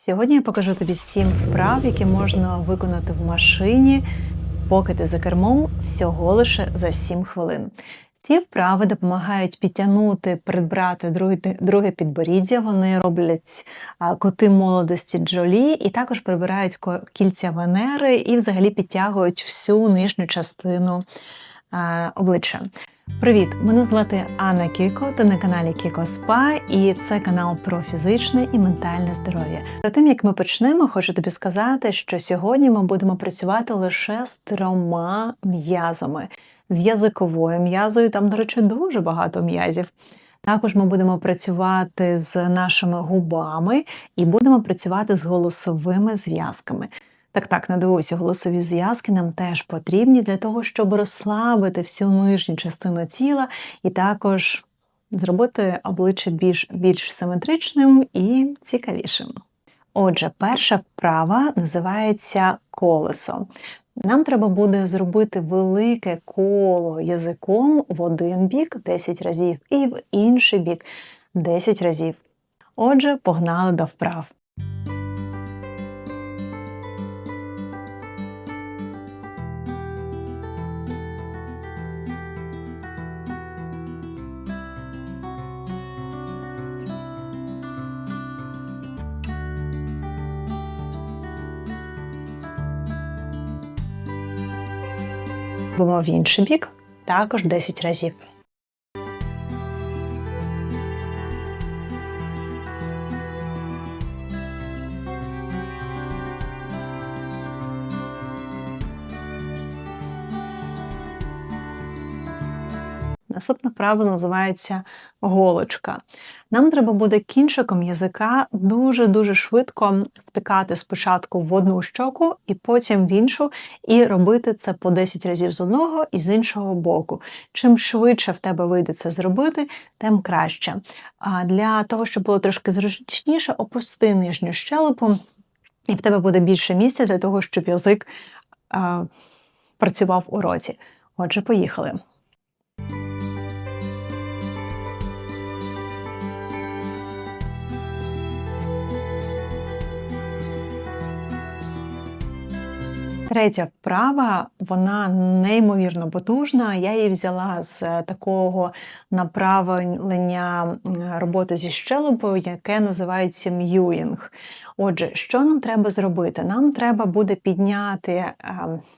Сьогодні я покажу тобі сім вправ, які можна виконати в машині, поки ти за кермом всього лише за 7 хвилин. Ці вправи допомагають підтягнути, придбати друге, підборіддя. Вони роблять коти молодості Джолі і також прибирають кільця Венери і взагалі підтягують всю нижню частину обличчя. Привіт! Мене звати Анна Кіко, ти на каналі Кіко Спа, і це канал про фізичне і ментальне здоров'я. Перед тим як ми почнемо, хочу тобі сказати, що сьогодні ми будемо працювати лише з трьома м'язами. З язиковою м'язою, там, до речі, дуже багато м'язів. Також ми будемо працювати з нашими губами і будемо працювати з голосовими зв'язками. Так, так, не дивуйся, голосові зв'язки нам теж потрібні для того, щоб розслабити всю нижню частину тіла і також зробити обличчя більш, більш симетричним і цікавішим. Отже, перша вправа називається колесо. Нам треба буде зробити велике коло язиком в один бік 10 разів і в інший бік 10 разів. Отже, погнали до вправ. Робимо в інший бік також 10 разів. Наступне вправо називається голочка. Нам треба буде кінчиком язика дуже-дуже швидко втикати спочатку в одну щоку і потім в іншу, і робити це по 10 разів з одного і з іншого боку. Чим швидше в тебе вийде це зробити, тим краще. А для того, щоб було трошки зручніше, опусти нижню щелепу, і в тебе буде більше місця для того, щоб язик працював у роті. Отже, поїхали. Третя вправа, вона неймовірно потужна. Я її взяла з е, такого направлення роботи зі щелепою, яке називається м'юїнг. Отже, що нам треба зробити? Нам треба буде підняти е,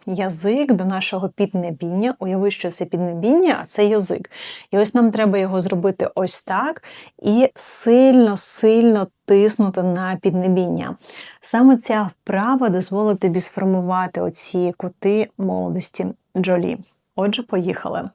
язик до нашого піднебіння. Уяви, що це піднебіння, а це язик. І ось нам треба його зробити ось так і сильно-сильно тиснути на піднебіння. Саме ця вправа дозволить тобі сформувати оці кути молодості Джолі. Отже, поїхали.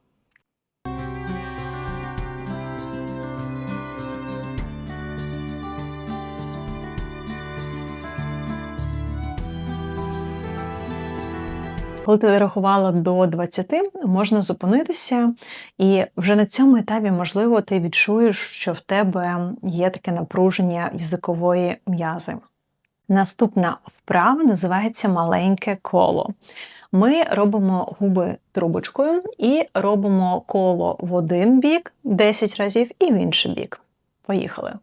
Коли ти рахувала до 20, можна зупинитися, і вже на цьому етапі, можливо, ти відчуєш, що в тебе є таке напруження язикової м'язи. Наступна вправа називається маленьке коло. Ми робимо губи трубочкою і робимо коло в один бік 10 разів і в інший бік. Поїхали.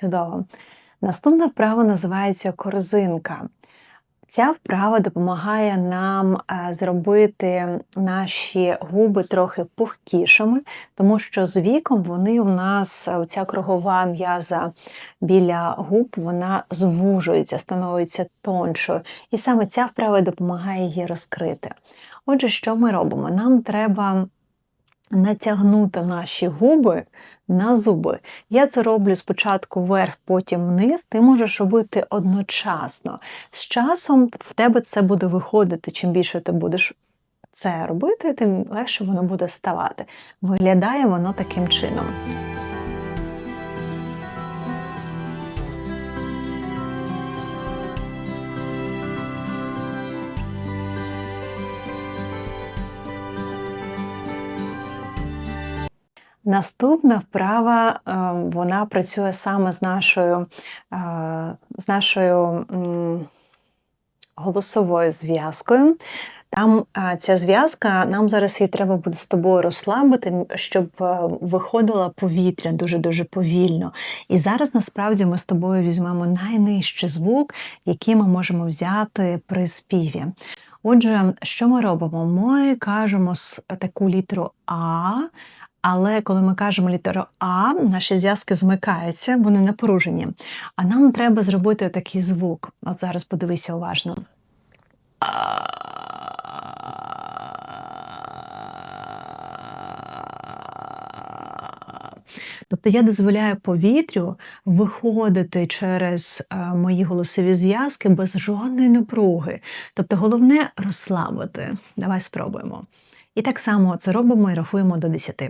Чудово. Наступна вправа називається корзинка. Ця вправа допомагає нам е, зробити наші губи трохи пухкішими, тому що з віком вони у нас, е, ця кругова м'яза біля губ, вона звужується, становиться тоншою. І саме ця вправа допомагає її розкрити. Отже, що ми робимо? Нам треба натягнути наші губи на зуби. Я це роблю спочатку вверх, потім вниз. Ти можеш робити одночасно. З часом в тебе це буде виходити. Чим більше ти будеш це робити, тим легше воно буде ставати. Виглядає воно таким чином. Наступна вправа, е, вона працює саме з нашою, е, з нашою голосовою зв'язкою. Там е, ця зв'язка, нам зараз її треба буде з тобою розслабити, щоб виходило повітря дуже-дуже повільно. І зараз насправді ми з тобою візьмемо найнижчий звук, який ми можемо взяти при співі. Отже, що ми робимо? Ми кажемо таку літеру А, але коли ми кажемо літеру А, наші зв'язки змикаються, вони напружені. А нам треба зробити такий звук. От зараз подивися уважно. Тобто я дозволяю повітрю виходити через е, мої голосові зв'язки без жодної напруги. Тобто головне розслабити. Давай спробуємо. І так само це робимо і рахуємо до 10.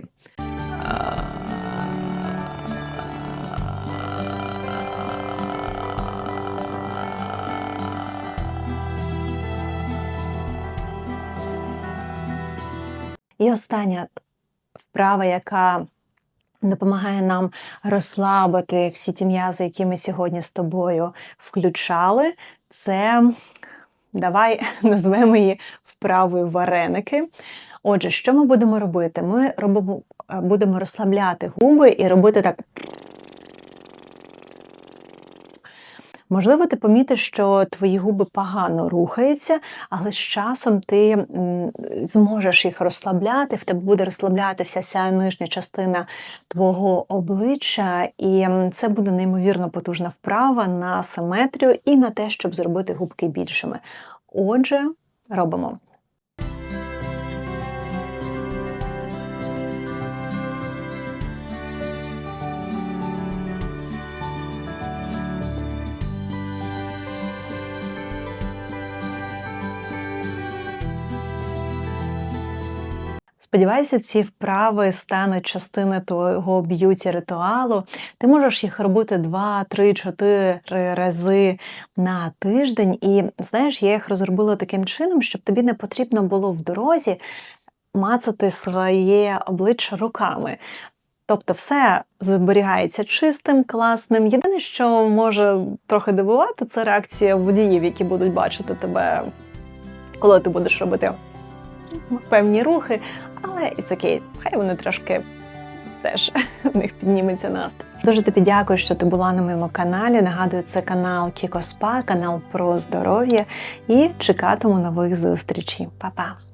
І остання вправа, яка допомагає нам розслабити всі ті м'язи, які ми сьогодні з тобою включали, це давай назвемо її вправою вареники. Отже, що ми будемо робити? Ми робимо, е, будемо розслабляти губи і робити так. Можливо, ти помітиш, що твої губи погано рухаються, але з часом ти зможеш їх розслабляти, в тебе буде розслабляти вся нижня частина твого обличчя, і це буде неймовірно потужна вправа на симетрію і на те, щоб зробити губки більшими. Отже, робимо. Сподіваюся, ці вправи стануть частиною твого б'юті ритуалу. Ти можеш їх робити 2, 3, 4 рази на тиждень. І знаєш, я їх розробила таким чином, щоб тобі не потрібно було в дорозі мацати своє обличчя руками. Тобто все зберігається чистим, класним. Єдине, що може трохи дивувати, це реакція водіїв, які будуть бачити тебе, коли ти будеш робити певні рухи, але it's окей, хай вони трошки теж в них підніметься настрій. Дуже тобі дякую, що ти була на моєму каналі. Нагадую, це канал Кіко Спа, канал про здоров'я. І чекатиму нових зустрічей. Па-па!